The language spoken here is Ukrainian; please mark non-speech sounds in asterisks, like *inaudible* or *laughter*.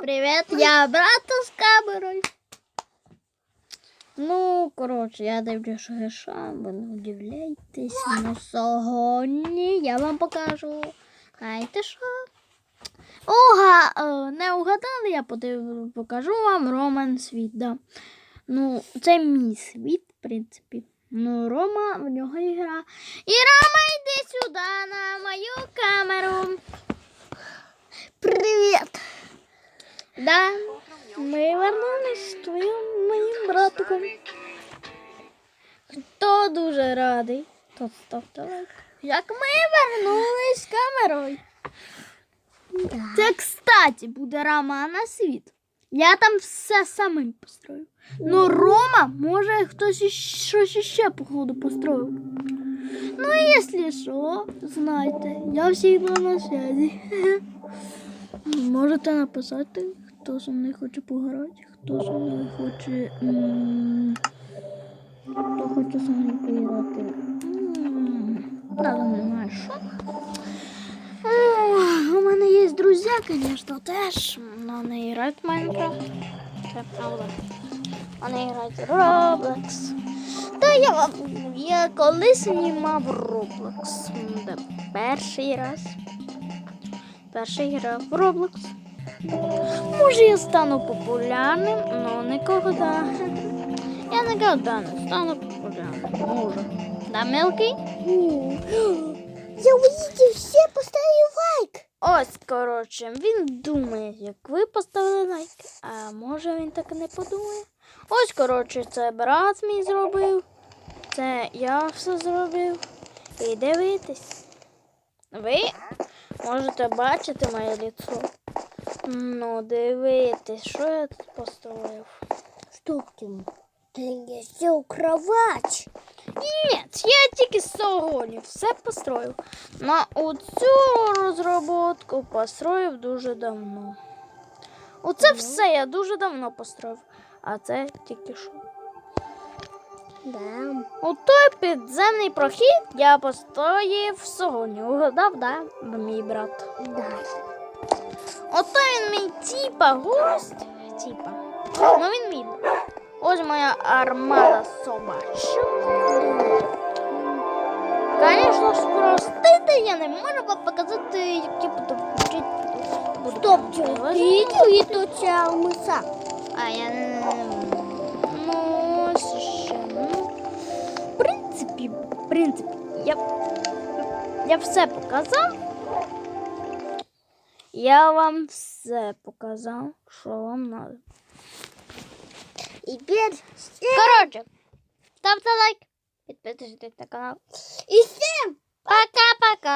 привіт, я брата з камерою. Ну, коротше, я дивлюсь ви не удивляйтесь. Ну, сьогодні я вам покажу. Знаєте що? Ога, е, не угадали, я подив, покажу вам Роман світ. Да. Ну, це мій світ, в принципі. Ну, Рома, в нього ігра. І Рома, йди сюди на мою камеру. Привіт! Да, ми вернулись з твоїм моїм братиком. Хто дуже радий, то ставте лайк. Як ми вернулись з камерою. Це, кстати, буде Рома на світ. Я там все самим построю. Ну, Рома, може, хтось щось іще, походу, построїв. Ну, якщо що, знайте, я всегда на связи. *laughs* Можете написати, хто зі мною хоче пограти, хто зі мною хоче. Хто хоче зі мною поіграти. Даже не що. У мене є друзі, звісно, теж. але не грають в Майнкрафт. Це правда. Вони грають Roblox. Та я вам я колись знімав Roblox. Перший раз. Перший грав в Roblox. Може, я стану популярним, але ніколи. Я ніколи не стану популярним. Може. Да, мелкий? Я увидел, все поставили лайк. Ось, коротше, він думає, як ви поставили лайк, а може він так і не подумає. Ось, коротше, це брат мій зробив. Це я все зробив. І дивитесь. Ви можете бачити моє лицо. Ну, дивитесь, що я тут построїв. Стоп, Тим. Ты не сел кровать. Ні, я тільки сьогодні все построїв. На оцю розробку построїв дуже давно. Оце все я дуже давно построїв. А це тільки що. Да. У той підземний прохід я построїв сьогодні. Угадав, да? Мій брат. Да. Ото він мій типа гость. Типа. Ну він мій. Ось моя армада собачок. Звісно, спростити я не можу вам показати, які буду вчити. Стоп, Тим. Видел и тут мыса. А я. Ну, ще. Ну, в принципі, в принципі, я, я все показав. Я вам все показав, що вам треба. И теперь Коротше, ставте лайк, підписуйтесь на канал. и всем Пока-пока.